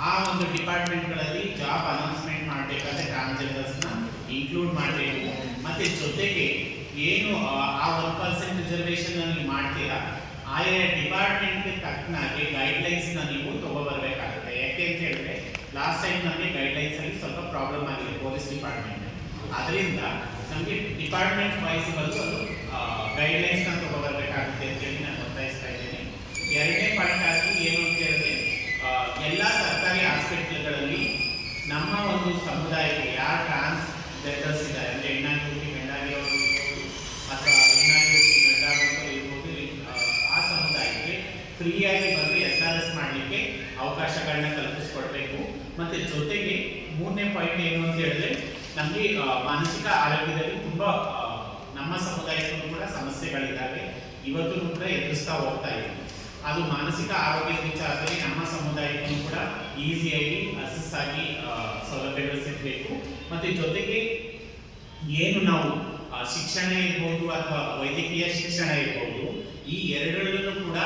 ಆ ಒಂದು ಡಿಪಾರ್ಟ್ಮೆಂಟ್ಗಳಲ್ಲಿ job announcement ಮಾಡಬೇಕಾದ್ರೆ ಟ್ರಾನ್ಸ್ಜೆಂಡರ್ಸ್ನ ಇನ್ಕ್ಲೂಡ್ ಮಾಡಬೇಕು. ಮತ್ತೆ ಜೊತೆಗೆ ಏನು ಆ, ಒನ್ ಪರ್ಸೆಂಟ್ ರಿಸರ್ವೇಷನ್ ನೀವು ಮಾಡ್ತೀರಾ? ಆಯಾ ಡಿಪಾರ್ಟ್ಮೆಂಟ್ಗೆ ತಕ್ಕನಾಗಿ ಗೈಡ್ಲೈನ್ಸ್ನ ನೀವು ತಗೊಬರ್ಬೇಕಾಗುತ್ತೆ. ಯಾಕೆ ಅಂತ ಹೇಳಿದ್ರೆ ಲಾಸ್ಟ್ ಟೈಮ್ ನಮಗೆ ಗೈಡ್ಲೈನ್ಸ್ ಅಲ್ಲಿ ಸ್ವಲ್ಪ ಪ್ರಾಬ್ಲಮ್ ಆಗಿದೆ ಪೊಲೀಸ್ ಡಿಪಾರ್ಟ್ಮೆಂಟ್ ಅದರಿಂದ ನಮಗೆ ಡಿಪಾರ್ಟ್ಮೆಂಟ್ ವೈಸ್ ಬಂದು ಅದು ಗೈಡ್ಲೈನ್ಸ್ನ ತಗೊಬರ್ಬೇಕಾಗುತ್ತೆ ಅಂತ ಹೇಳಿ ನಾನು ಒತ್ತಾಯಿಸ್ತಾ ಇದ್ದೀನಿ. ಎರಡನೇ ಪಾಯಿಂಟ್ ಆಗಿ ಏನು ಅಂತ ಹೇಳಿದ್ರೆ ಆ, ಎಲ್ಲ ಸರ್ಕಾರಿ ಹಾಸ್ಪಿಟಲ್ಗಳಲ್ಲಿ ನಮ್ಮ ಒಂದು ಸಮುದಾಯಕ್ಕೆ ಯಾರು ಟ್ರಾನ್ಸ್ ಜೆಂಡರ್ಸ್ ಇದ್ದಾರೆ ಅಂದರೆ ಹೆಣ್ಣಾಗಿ ಗಂಡಾಗಿರೋರು ಇರ್ಬೋದು ಅಥವಾ ಹೆಣ್ಣಾಗಿ ಗಂಡಾಗಿರ್ಬೋದು ಇರ್ಬೋದು ಆ, ಸಮುದಾಯಕ್ಕೆ ಫ್ರೀಯಾಗಿ ಬಂದು ಎಸ್ ಆರ್ ಎಸ್ ಮಾಡಲಿಕ್ಕೆ ಅವಕಾಶಗಳನ್ನ ಕಲ್ಪಿಸ್ಕೊಡ್ಬೇಕು. ಮತ್ತು ಜೊತೆಗೆ ಮೂರನೇ ಪಾಯಿಂಟ್ ಏನು ಅಂತ ಹೇಳಿದ್ರೆ ನಮಗೆ ಮಾನಸಿಕ ಆರೋಗ್ಯದಲ್ಲಿ ತುಂಬ ನಮ್ಮ ಸಮುದಾಯಕ್ಕೂ ಕೂಡ ಸಮಸ್ಯೆಗಳಿದ್ದಾವೆ. ಇವತ್ತು ಕೂಡ ಎದುರಿಸ್ತಾ ಹೋಗ್ತಾ ಇದೆ ಅದು ಮಾನಸಿಕ ಆರೋಗ್ಯದ ವಿಚಾರದಲ್ಲಿ ನಮ್ಮ ಸಮುದಾಯಕ್ಕೂ ಕೂಡ ಈಸಿಯಾಗಿ ಅಸಿಸ್ ಆಗಿ ಸೌಲಭ್ಯಗಳು ಸಿಗಬೇಕು. ಮತ್ತು ಜೊತೆಗೆ ಏನು ನಾವು ಶಿಕ್ಷಣ ಇರ್ಬೋದು ಅಥವಾ ವೈದ್ಯಕೀಯ ಶಿಕ್ಷಣ ಇರ್ಬೋದು, ಈ ಎರಡರಲ್ಲೂ ಕೂಡ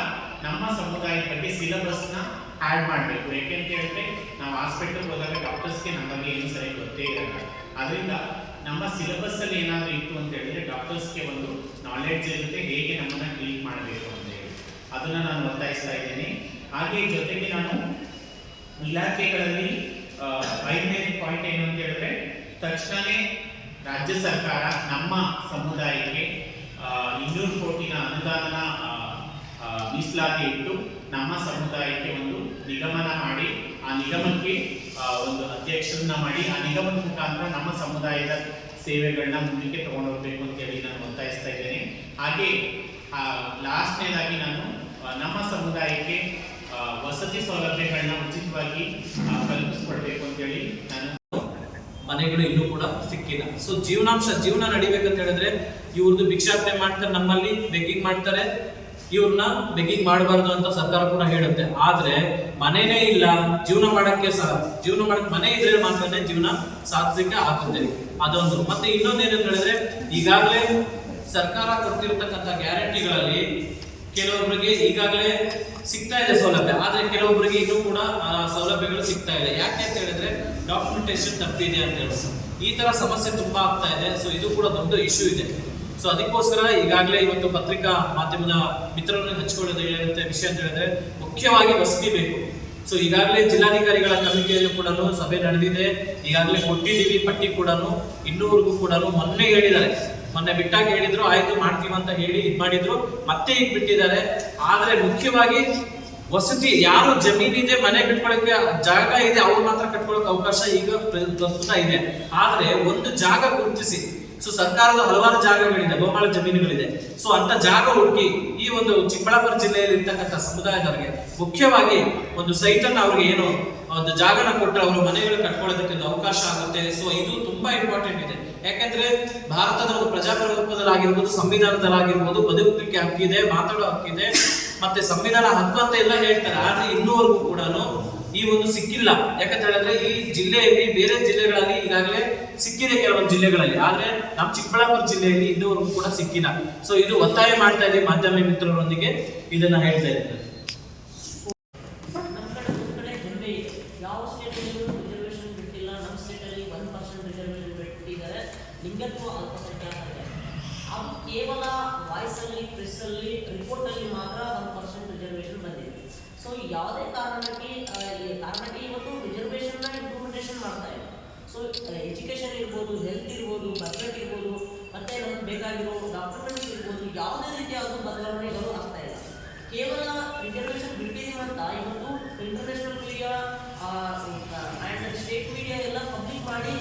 ನಮ್ಮ ಸಮುದಾಯಕ್ಕೆ ಬಗ್ಗೆ ಸಿಲೆಬಸ್ನ ಆ್ಯಡ್ ಮಾಡಬೇಕು. ಯಾಕೆಂತ ಹೇಳಿದ್ರೆ, ನಾವು ಹಾಸ್ಪಿಟಲ್ ಹೋದಾಗ ಡಾಕ್ಟರ್ಸ್ಗೆ ನಮ್ಮ ಬಗ್ಗೆ ಏನು ಸರಿ ಗೊತ್ತೇ ಇರಲ್ಲ. ಅದರಿಂದ ನಮ್ಮ ಸಿಲೆಬಸ್ಸಲ್ಲಿ ಏನಾದರೂ ಇತ್ತು ಅಂತ ಹೇಳಿದ್ರೆ ಡಾಕ್ಟರ್ಸ್ಗೆ ಒಂದು ನಾಲೆಡ್ಜ್ ಇರುತ್ತೆ, ಹೇಗೆ ನಮ್ಮನ್ನು ಟ್ರೀಟ್ ಮಾಡಬೇಕು. ಅದನ್ನ ನಾನು ಒತ್ತಾಯಿಸ್ತಾ ಇದ್ದೀನಿ. ಹಾಗೆ ಜೊತೆಗೆ ನಾನು ಇಲಾಖೆಗಳಲ್ಲಿ ಐದನೇ ಪಾಯಿಂಟ್ ಏನು ಅಂತ ಹೇಳಿದ್ರೆ ತಕ್ಷಣವೇ ರಾಜ್ಯ ಸರ್ಕಾರ ನಮ್ಮ ಸಮುದಾಯಕ್ಕೆ ಇನ್ನೂರು ಕೋಟಿನ ಅನುದಾನ ಆ, ಆ, ಮೀಸಲಾತಿ ಇಟ್ಟು ನಮ್ಮ ಸಮುದಾಯಕ್ಕೆ ಒಂದು ನಿಗಮನ ಮಾಡಿ ಆ ನಿಗಮಕ್ಕೆ ಒಂದು ಅಧ್ಯಕ್ಷರನ್ನ ಮಾಡಿ ಆ ನಿಗಮದ ಮುಖಾಂತರ ನಮ್ಮ ಸಮುದಾಯದ ಸೇವೆಗಳನ್ನ ಮುಂದಕ್ಕೆ ತಗೊಂಡು ಹೋಗ್ಬೇಕು ಅಂತೇಳಿ ನಾನು ಒತ್ತಾಯಿಸ್ತಾ ಇದ್ದೇನೆ. ಹಾಗೆ ಲಾಸ್ಟ್ನೇದಾಗಿ ನಾನು ನಮ್ಮ ಸಮುದಾಯಕ್ಕೆ ವಸತಿ ಸೌಲಭ್ಯಗಳನ್ನ ಉಚಿತವಾಗಿ ಆ, ಅಂತ ಹೇಳಿ ನಾನು ಮನೆಗಳು ಇನ್ನೂ ಕೂಡ ಸಿಕ್ಕಿಲ್ಲ. ಸೊ ಜೀವನಾಂಶ ಜೀವನ ನಡಿಬೇಕಂತ ಹೇಳಿದ್ರೆ ಇವ್ರದ್ದು ಭಿಕ್ಷಾಟನೆ ಮಾಡ್ತಾರೆ ನಮ್ಮಲ್ಲಿ ಬೆಗ್ಗಿಂಗ್ ಮಾಡ್ತಾರೆ. ಇವ್ರನ್ನ ಬೆಗ್ಗಿಂಗ್ ಮಾಡಬಾರ್ದು ಅಂತ ಸರ್ಕಾರ ಕೂಡ ಹೇಳುತ್ತೆ. ಆದ್ರೆ ಮನೆನೇ ಇಲ್ಲ ಜೀವನ ಮಾಡಕ್ಕೆ ಸಹ ಜೀವನ ಮಾಡಕ್ ಮನೆ ಇದ್ರೆ ಮಾತ್ರನೇ ಜೀವನ ಸಾಧಿಸಲಿಕ್ಕೆ ಆಗುತ್ತೆ ಅದೊಂದು. ಮತ್ತೆ ಇನ್ನೊಂದೇನಂತ ಹೇಳಿದ್ರೆ ಈಗಾಗಲೇ ಸರ್ಕಾರ ಕೊಡ್ತಿರ್ತಕ್ಕಂಥ ಗ್ಯಾರಂಟಿಗಳಲ್ಲಿ ಕೆಲವೊಬ್ಬರಿಗೆ ಈಗಾಗಲೇ ಸಿಗ್ತಾ ಇದೆ ಸೌಲಭ್ಯ, ಆದರೆ ಕೆಲವೊಬ್ಬರಿಗೆ ಇನ್ನೂ ಕೂಡ, ಆ, ಸೌಲಭ್ಯಗಳು ಸಿಗ್ತಾ ಇದೆ. ಯಾಕೆ ಅಂತ ಹೇಳಿದ್ರೆ ಡಾಕ್ಯುಮೆಂಟೇಶನ್ ತಪ್ಪಿದೆ ಅಂತ ಹೇಳ್ಬೋದು ಈ ತರ ಸಮಸ್ಯೆ ತುಂಬಾ ಆಗ್ತಾ ಇದೆ ಸೊ ಇದು ಕೂಡ ದೊಡ್ಡ ಇಶ್ಯೂ ಇದೆ. ಸೊ ಅದಕ್ಕೋಸ್ಕರ ಈಗಾಗಲೇ ಇವತ್ತು ಪತ್ರಿಕಾ ಮಾಧ್ಯಮದ ಮಿತ್ರರನ್ನು ಹಂಚ್ಕೊಳ್ಳೋದು ಏನಂತ ವಿಷಯ ಅಂತ ಹೇಳಿದ್ರೆ, ಮುಖ್ಯವಾಗಿ ವಸತಿ ಬೇಕು. ಸೊ ಈಗಾಗಲೇ ಜಿಲ್ಲಾಧಿಕಾರಿಗಳ ಕಮಿಟಿಯಲ್ಲಿ ಕೂಡ ಸಭೆ ನಡೆದಿದೆ. ಈಗಾಗಲೇ ಕೊಟ್ಟಿದ್ದೀವಿ, ಪಟ್ಟಿ ಕೂಡ ಇನ್ನೂವರೆಗೂ ಕೂಡ ಮೊನ್ನೆ ಹೇಳಿದ್ದಾರೆ. ಮೊನ್ನೆ ಬಿಟ್ಟಾಗ ಹೇಳಿದ್ರು, ಆಯ್ತು ಮಾಡ್ತೀವಿ ಅಂತ ಹೇಳಿ ಇದು ಮಾಡಿದ್ರು. ಮತ್ತೆ ಈಗ ಬಿಟ್ಟಿದ್ದಾರೆ. ಆದ್ರೆ ಮುಖ್ಯವಾಗಿ ವಸತಿ, ಯಾರು ಜಮೀನಿದೆ ಮನೆ ಕಟ್ಕೊಳಕ್ಕೆ ಜಾಗ ಇದೆ, ಅವ್ರು ಮಾತ್ರ ಕಟ್ಕೊಳಕ್ ಅವಕಾಶ ಈಗ ಪ್ರ- ಪ್ರಸ್ತುತ ಇದೆ. ಆದ್ರೆ ಒಂದು ಜಾಗ ಗುರುತಿಸಿ. ಸೊ ಸರ್ಕಾರದ ಹಲವಾರು ಜಾಗಗಳಿದೆ ಗೋಮಾಳ ಜಮೀನುಗಳಿದೆ. ಸೊ ಅಂತ ಜಾಗ ಹುಡುಕಿ ಈ ಒಂದು ಚಿಕ್ಕಬಳ್ಳಾಪುರ ಜಿಲ್ಲೆಯಲ್ಲಿ ಇರ್ತಕ್ಕಂಥ ಸಮುದಾಯದವರಿಗೆ ಮುಖ್ಯವಾಗಿ ಒಂದು ಸೈಟ್ ಅವ್ರಿಗೆ ಏನು, ಒಂದು ಜಾಗನ ಕೊಟ್ಟರೆ ಅವರು ಮನೆಗಳು ಕಟ್ಕೊಳ್ಳೋದಕ್ಕೆ ಒಂದು ಅವಕಾಶ ಆಗುತ್ತೆ. ಸೊ ಇದು ತುಂಬಾ ಇಂಪಾರ್ಟೆಂಟ್ ಇದೆ. ಯಾಕಂದ್ರೆ ಭಾರತದ ಒಂದು ಪ್ರಜಾಪ್ರಭುತ್ವದಲ್ಲಾಗಿರ್ಬೋದು, ಸಂವಿಧಾನದಲ್ಲಾಗಿರ್ಬೋದು ಬದುಕಲಿಕ್ಕೆ ಹಕ್ಕಿದೆ ಮಾತಾಡೋ ಹಕ್ಕಿದೆ ಮತ್ತೆ ಸಂವಿಧಾನ ಹಕ್ಕು ಅಂತ ಎಲ್ಲ ಹೇಳ್ತಾರೆ. ಆದ್ರೆ ಇನ್ನೂವರೆಗೂ ಕೂಡ ಈ ಒಂದು ಸಿಕ್ಕಿಲ್ಲ. ಯಾಕಂತ ಹೇಳಿದ್ರೆ ಈ ಜಿಲ್ಲೆಯಲ್ಲಿ, ಬೇರೆ ಜಿಲ್ಲೆಗಳಲ್ಲಿ ಈಗಾಗಲೇ ಸಿಕ್ಕಿದೆ ಕೆಲವೊಂದು ಜಿಲ್ಲೆಗಳಲ್ಲಿ. ಆದ್ರೆ ನಮ್ಮ ಚಿಕ್ಕಬಳ್ಳಾಪುರ ಜಿಲ್ಲೆಯಲ್ಲಿ ಇನ್ನೂವರೆಗೂ ಕೂಡ ಸಿಕ್ಕಿಲ್ಲ. ಸೊ ಇದು ಒತ್ತಾಯ ಮಾಡ್ತಾ ಇದೆ ಮಾಧ್ಯಮ ಮಿತ್ರರೊಂದಿಗೆ. ಇದನ್ನ ಹೇಳ್ತಾ ಇದ್ದಾರೆ ನಮ್ಮ ಕಡೆ ಒಂದು ಕಡೆ ಹೆಮ್ಮೆ ಇದೆ ಯಾವ ಸ್ಟೇಟಲ್ಲೂ ರಿಸರ್ವೇಷನ್ ಬಿಟ್ಟಿಲ್ಲ ನಮ್ಮ ಸ್ಟೇಟಲ್ಲಿ ಒನ್ ಪರ್ಸೆಂಟ್ ರಿಸರ್ವೇಷನ್ ಬಿಟ್ಟಿದ್ದಾರೆ ಲಿಂಗತ್ವ ಅಲ್ಪಸಂಖ್ಯಾತರಿಗೆ ಅದು ಕೇವಲ ವಾಯ್ಸಲ್ಲಿ, ಪ್ರೆಸ್ಸಲ್ಲಿ, ರಿಪೋರ್ಟಲ್ಲಿ ಮಾತ್ರ ಒಂದು ಪರ್ಸೆಂಟ್ ರಿಸರ್ವೇಷನ್ ಬಂದಿದೆ. ಸೊ ಯಾವುದೇ ಕಾರಣಕ್ಕೆ ಕಾರಣಕ್ಕೆ ಇವತ್ತು ರಿಸರ್ವೇಷನ್ನ ಇಂಪ್ಲಿಮೆಂಟೇಷನ್ ಮಾಡ್ತಾ ಇಲ್ಲ. ಸೊ ಎಜುಕೇಷನ್ ಇರ್ಬೋದು ಹೆಲ್ತ್ ಇರ್ಬೋದು ಬಜೆಟ್ ಇರ್ಬೋದು, ಮತ್ತೆ ನಮ್ಗೆ ಬೇಕಾಗಿರೋ ಡಾಕ್ಯುಮೆಂಟ್ಸ್ ಇರ್ಬೋದು, ಯಾವುದೇ ರೀತಿಯಾದ ಬದಲಾವಣೆಗಳು ಆಗ್ತಾ ಇಲ್ಲ. ಕೇವಲ ರಿಸರ್ವೇಷನ್ ಬಿಟ್ಟಿದ್ದೀವಿ ಅಂತ ಇವತ್ತು international media and state media ಎಲ್ಲ ಪಬ್ಲಿಕ್ ಮಾಡಿ